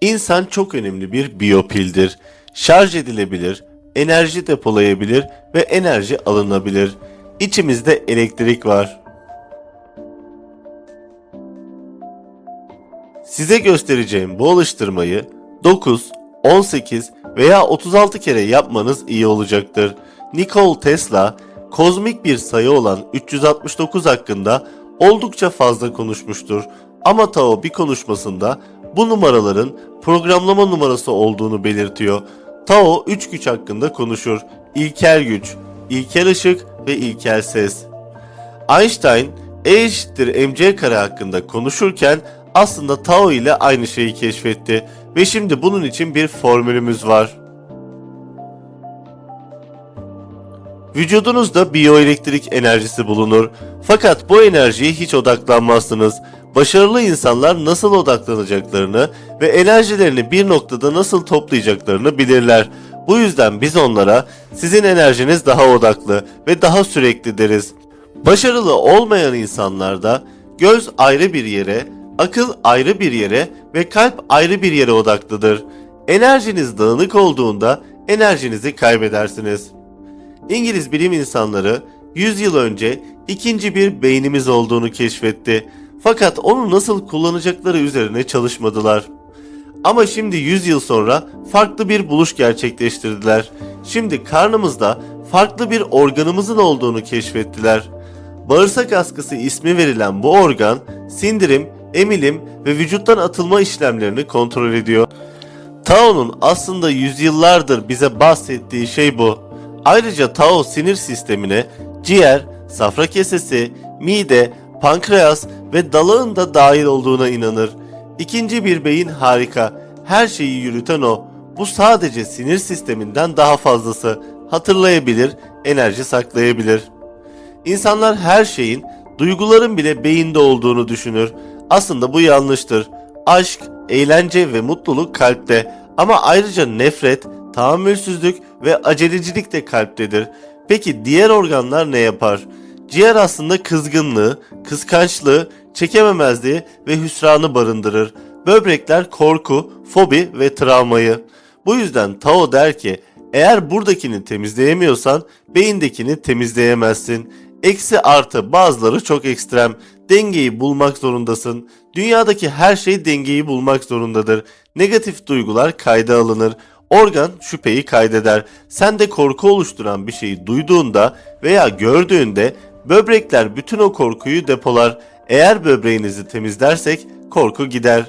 İnsan çok önemli bir biyopildir. Şarj edilebilir, enerji depolayabilir ve enerji alınabilir. İçimizde elektrik var. Size göstereceğim bu alıştırmayı 9, 18 veya 36 kere yapmanız iyi olacaktır. Nikola Tesla, kozmik bir sayı olan 369 hakkında oldukça fazla konuşmuştur. Ama Tao bir konuşmasında bu numaraların programlama numarası olduğunu belirtiyor. Tao 3 güç hakkında konuşur. İlkel güç, ilkel ışık ve ilkel ses. Einstein E eşittir mc kare hakkında konuşurken aslında Tao ile aynı şeyi keşfetti ve şimdi bunun için bir formülümüz var. Vücudunuzda biyoelektrik enerjisi bulunur. Fakat bu enerjiye hiç odaklanmazsınız. Başarılı insanlar nasıl odaklanacaklarını ve enerjilerini bir noktada nasıl toplayacaklarını bilirler. Bu yüzden biz onlara sizin enerjiniz daha odaklı ve daha sürekli deriz. Başarılı olmayan insanlarda göz ayrı bir yere, akıl ayrı bir yere ve kalp ayrı bir yere odaklıdır. Enerjiniz dağınık olduğunda enerjinizi kaybedersiniz. İngiliz bilim insanları 100 yıl önce ikinci bir beynimiz olduğunu keşfetti. Fakat onu nasıl kullanacakları üzerine çalışmadılar. Ama şimdi 100 yıl sonra farklı bir buluş gerçekleştirdiler. Şimdi karnımızda farklı bir organımızın olduğunu keşfettiler. Bağırsak askısı ismi verilen bu organ sindirim, emilim ve vücuttan atılma işlemlerini kontrol ediyor. Tao'nun aslında yüzyıllardır bize bahsettiği şey bu. Ayrıca Tao sinir sistemine ciğer, safra kesesi, mide, pankreas ve dalağın da dahil olduğuna inanır. İkinci bir beyin harika. Her şeyi yürüten o. Bu sadece sinir sisteminden daha fazlası. Hatırlayabilir, enerji saklayabilir. İnsanlar her şeyin, duyguların bile beyinde olduğunu düşünür. Aslında bu yanlıştır. Aşk, eğlence ve mutluluk kalpte ama ayrıca nefret, tahammülsüzlük ve acelecilik de kalptedir. Peki diğer organlar ne yapar? Ciğer aslında kızgınlığı, kıskançlığı, çekememezliği ve hüsranı barındırır. Böbrekler korku, fobi ve travmayı. Bu yüzden Tao der ki eğer buradakini temizleyemiyorsan beyindekini temizleyemezsin. Eksi artı bazıları çok ekstrem. Dengeyi bulmak zorundasın. Dünyadaki her şey dengeyi bulmak zorundadır. Negatif duygular kayda alınır. Organ şüpheyi kaydeder. Sende korku oluşturan bir şeyi duyduğunda veya gördüğünde böbrekler bütün o korkuyu depolar. Eğer böbreğinizi temizlersek korku gider.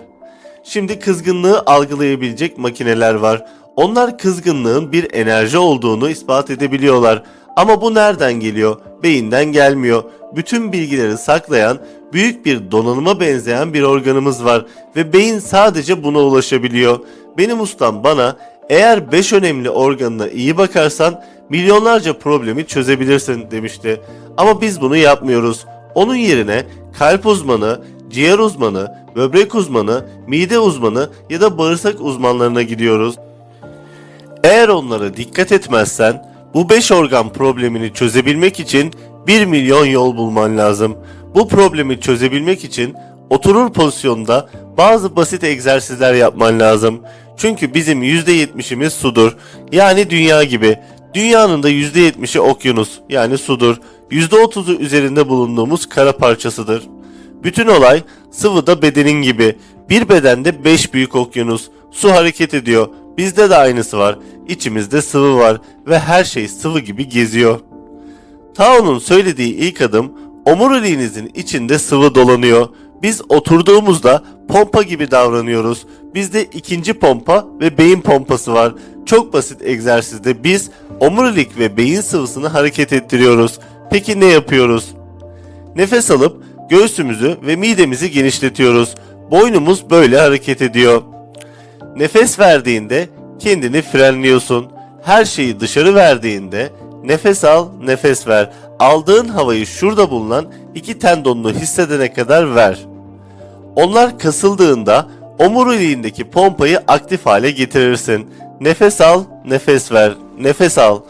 Şimdi kızgınlığı algılayabilecek makineler var. Onlar kızgınlığın bir enerji olduğunu ispat edebiliyorlar. Ama bu nereden geliyor? Beyinden gelmiyor. Bütün bilgileri saklayan büyük bir donanıma benzeyen bir organımız var ve beyin sadece buna ulaşabiliyor. Benim ustam bana eğer 5 önemli organına iyi bakarsan milyonlarca problemi çözebilirsin demişti. Ama biz bunu yapmıyoruz. Onun yerine kalp uzmanı, ciğer uzmanı, böbrek uzmanı, mide uzmanı ya da bağırsak uzmanlarına gidiyoruz. Eğer onlara dikkat etmezsen bu 5 organ problemini çözebilmek için 1 milyon yol bulman lazım. Bu problemi çözebilmek için oturur pozisyonda bazı basit egzersizler yapman lazım. Çünkü bizim %70'imiz sudur. Yani dünya gibi. Dünyanın da %70'i okyanus yani sudur. %30'u üzerinde bulunduğumuz kara parçasıdır. Bütün olay sıvıda bedenin gibi. Bir bedende 5 büyük okyanus. Su hareket ediyor. Bizde de aynısı var. İçimizde sıvı var ve her şey sıvı gibi geziyor. Tao'nun söylediği ilk adım omuriliğinizin içinde sıvı dolanıyor. Biz oturduğumuzda pompa gibi davranıyoruz. Bizde ikinci pompa ve beyin pompası var. Çok basit egzersizde biz omurilik ve beyin sıvısını hareket ettiriyoruz. Peki ne yapıyoruz? Nefes alıp göğsümüzü ve midemizi genişletiyoruz. Boynumuz böyle hareket ediyor. Nefes verdiğinde kendini frenliyorsun. Her şeyi dışarı verdiğinde nefes al, nefes ver. Aldığın havayı şurada bulunan iki tendonunu hissedene kadar ver. Onlar kasıldığında omuriliğindeki pompayı aktif hale getirirsin. Nefes al, nefes ver. Nefes al.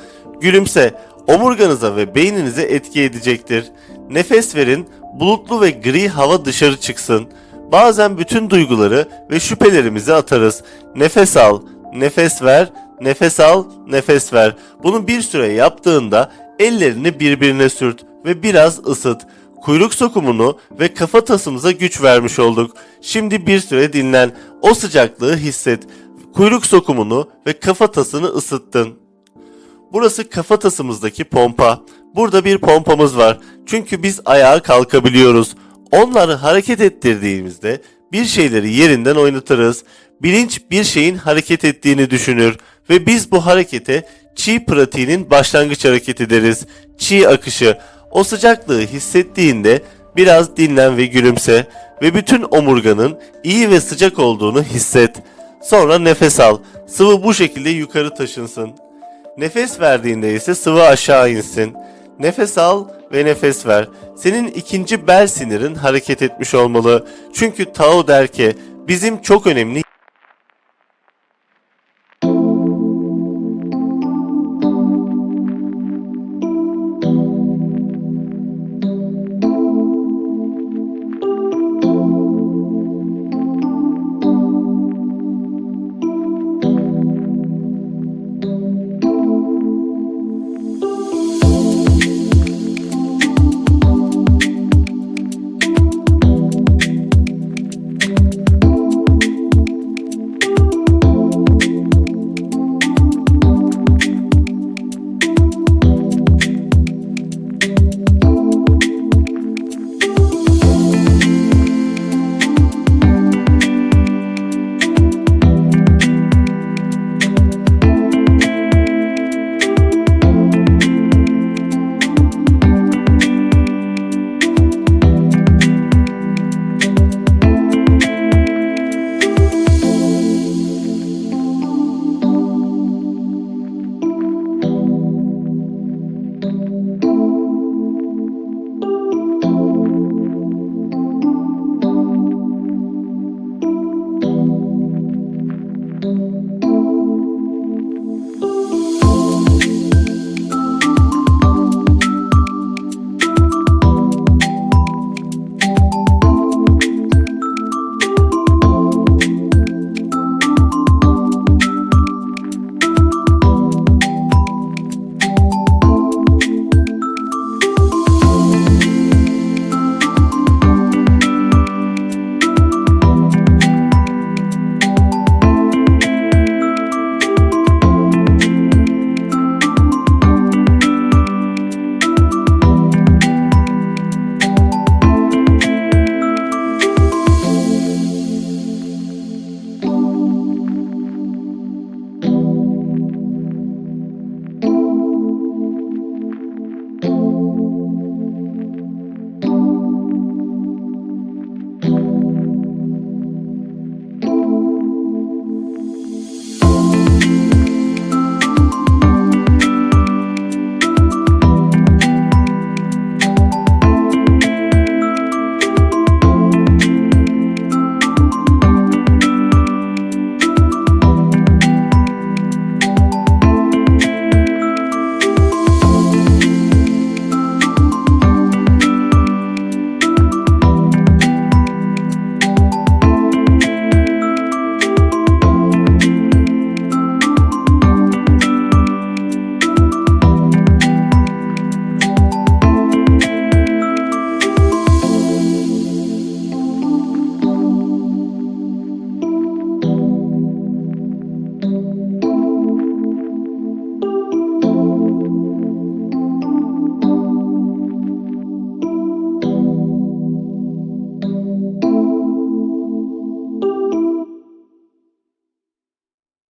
Gülümse. Omurganıza ve beyninize etki edecektir. Nefes verin, bulutlu ve gri hava dışarı çıksın. Bazen bütün duyguları ve şüphelerimizi atarız. Nefes al, nefes ver, nefes al, nefes ver. Bunu bir süre yaptığında ellerini birbirine sürt ve biraz ısıt. Kuyruk sokumunu ve kafa tasımıza güç vermiş olduk. Şimdi bir süre dinlen. O sıcaklığı hisset. Kuyruk sokumunu ve kafa tasını ısıttın. Burası kafatasımızdaki pompa. Burada bir pompamız var. Çünkü biz ayağa kalkabiliyoruz. Onları hareket ettirdiğimizde bir şeyleri yerinden oynatırız. Bilinç bir şeyin hareket ettiğini düşünür ve biz bu harekete çi pratiğinin başlangıç hareketi deriz. Çi akışı. O sıcaklığı hissettiğinde biraz dinlen ve gülümse ve bütün omurganın iyi ve sıcak olduğunu hisset. Sonra nefes al. Sıvı bu şekilde yukarı taşınsın. Nefes verdiğinde ise sıvı aşağı insin. Nefes al ve nefes ver. Senin ikinci bel sinirin hareket etmiş olmalı. Çünkü Tao der ki bizim çok önemli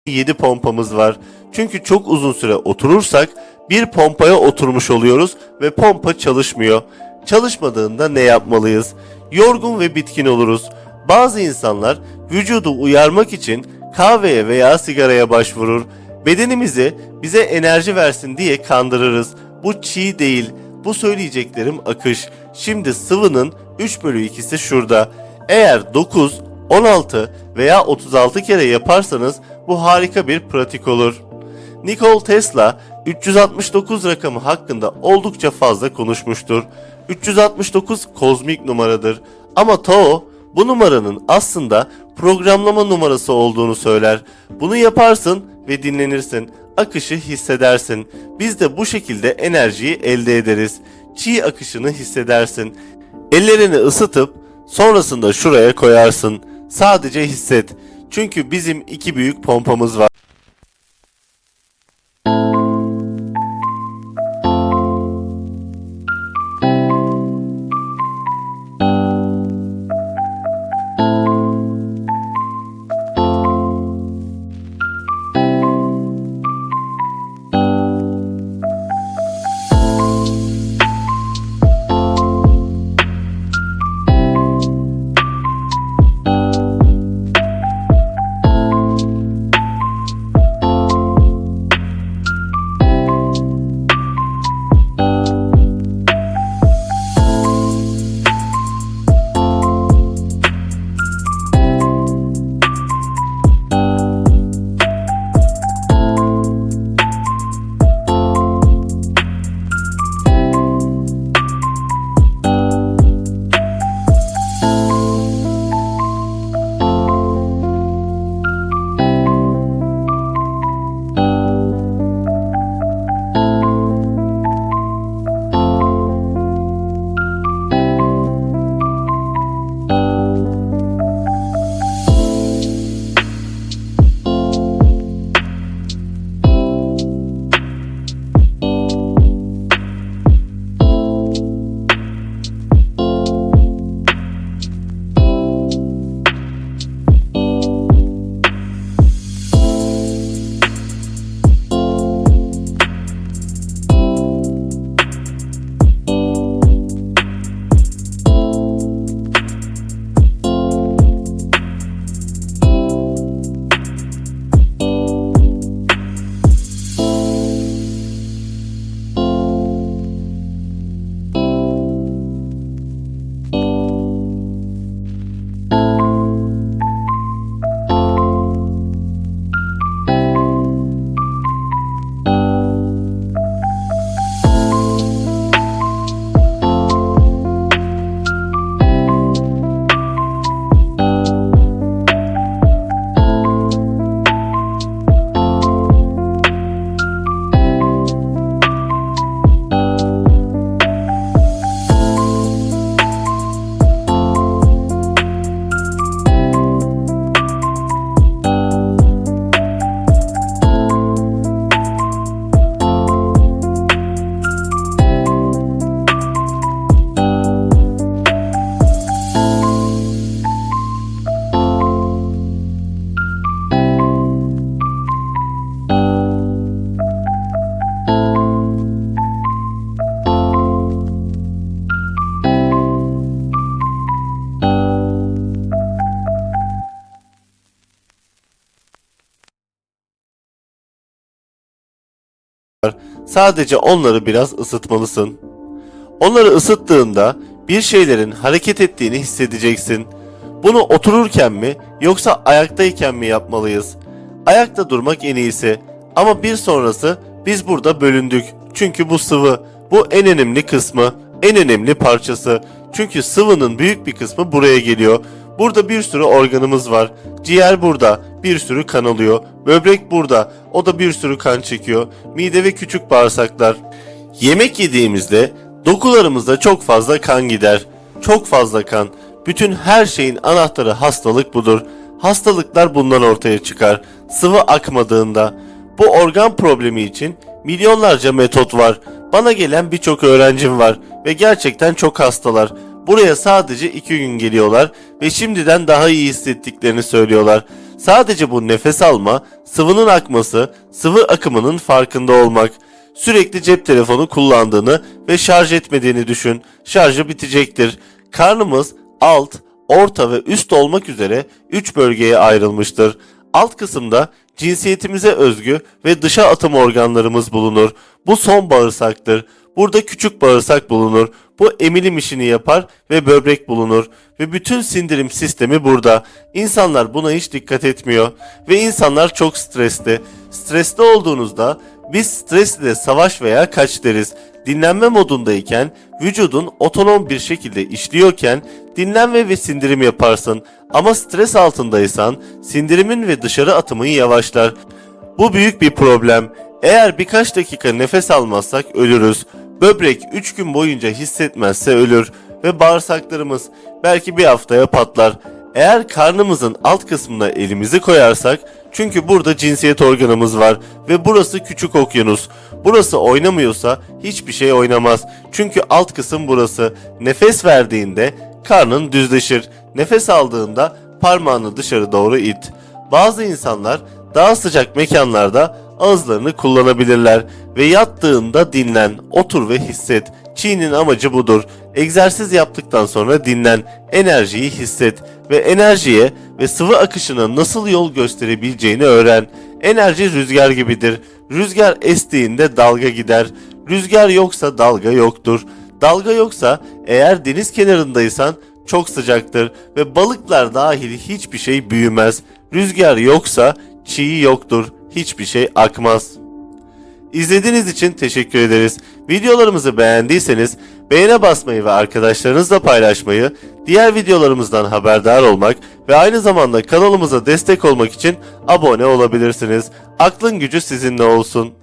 Yedi pompamız var. Çünkü çok uzun süre oturursak bir pompaya oturmuş oluyoruz ve pompa çalışmıyor. Çalışmadığında ne yapmalıyız? Yorgun ve bitkin oluruz. Bazı insanlar vücudu uyarmak için kahveye veya sigaraya başvurur. Bedenimizi bize enerji versin diye kandırırız. Bu çiğ değil. Bu söyleyeceklerim akış. Şimdi sıvının 3 bölü 2'si şurada. Eğer 9, 16 veya 36 kere yaparsanız bu harika bir pratik olur. Nikola Tesla 369 rakamı hakkında oldukça fazla konuşmuştur. 369 kozmik numaradır ama Tao bu numaranın aslında programlama numarası olduğunu söyler. Bunu yaparsın ve dinlenirsin. Akışı hissedersin. Biz de bu şekilde enerjiyi elde ederiz. Çi akışını hissedersin. Ellerini ısıtıp sonrasında şuraya koyarsın. Sadece hisset. Çünkü bizim iki büyük pompamız var. Sadece onları biraz ısıtmalısın. Onları ısıttığında bir şeylerin hareket ettiğini hissedeceksin. Bunu otururken mi yoksa ayaktayken mi yapmalıyız? Ayakta durmak en iyisi. Ama bir sonrası biz burada bölündük. Çünkü bu sıvı. Bu en önemli kısmı. En önemli parçası. Çünkü sıvının büyük bir kısmı buraya geliyor. Burada bir sürü organımız var. Ciğer burada, bir sürü kan alıyor. Böbrek burada, o da bir sürü kan çekiyor. Mide ve küçük bağırsaklar. Yemek yediğimizde dokularımızda çok fazla kan gider. Çok fazla kan. Bütün her şeyin anahtarı hastalık budur. Hastalıklar bundan ortaya çıkar. Sıvı akmadığında. Bu organ problemi için milyonlarca metot var. Bana gelen birçok öğrencim var ve gerçekten çok hastalar. Buraya sadece iki gün geliyorlar ve şimdiden daha iyi hissettiklerini söylüyorlar. Sadece bu nefes alma, sıvının akması, sıvı akımının farkında olmak. Sürekli cep telefonu kullandığını ve şarj etmediğini düşün. Şarjı bitecektir. Karnımız alt, orta ve üst olmak üzere 3 bölgeye ayrılmıştır. Alt kısımda cinsiyetimize özgü ve dışa atım organlarımız bulunur. Bu son bağırsaktır. Burada küçük bağırsak bulunur. Bu emilim işini yapar ve böbrek bulunur. Ve bütün sindirim sistemi burada. İnsanlar buna hiç dikkat etmiyor. Ve insanlar çok stresli. Stresli olduğunuzda biz stresle savaş veya kaç deriz. dinlenme modundayken vücudun otonom bir şekilde işliyorken dinlenme ve sindirim yaparsın. Ama stres altındaysan sindirimin ve dışarı atımın yavaşlar. Bu büyük bir problem. Eğer birkaç dakika nefes almazsak ölürüz. Böbrek 3 gün boyunca hissetmezse ölür ve bağırsaklarımız belki bir haftaya patlar. Eğer karnımızın alt kısmına elimizi koyarsak çünkü burada cinsiyet organımız var ve burası küçük okyanus. Burası oynamıyorsa hiçbir şey oynamaz. Çünkü alt kısım burası. Nefes verdiğinde karnın düzleşir. Nefes aldığında parmağını dışarı doğru it. Bazı insanlar daha sıcak mekanlarda ağızlarını kullanabilirler ve yattığında dinlen, otur ve hisset. Çiğ'nin amacı budur. Egzersiz yaptıktan sonra dinlen, enerjiyi hisset ve enerjiye ve sıvı akışına nasıl yol gösterebileceğini öğren. Enerji rüzgar gibidir. Rüzgar estiğinde dalga gider. Rüzgar yoksa dalga yoktur. Dalga yoksa eğer deniz kenarındaysan çok sıcaktır ve balıklar dahil hiçbir şey büyümez. Rüzgar yoksa çiğ yoktur. Hiçbir şey akmaz. İzlediğiniz için teşekkür ederiz. Videolarımızı beğendiyseniz beğene basmayı ve arkadaşlarınızla paylaşmayı, diğer videolarımızdan haberdar olmak ve aynı zamanda kanalımıza destek olmak için abone olabilirsiniz. Aklın gücü sizinle olsun.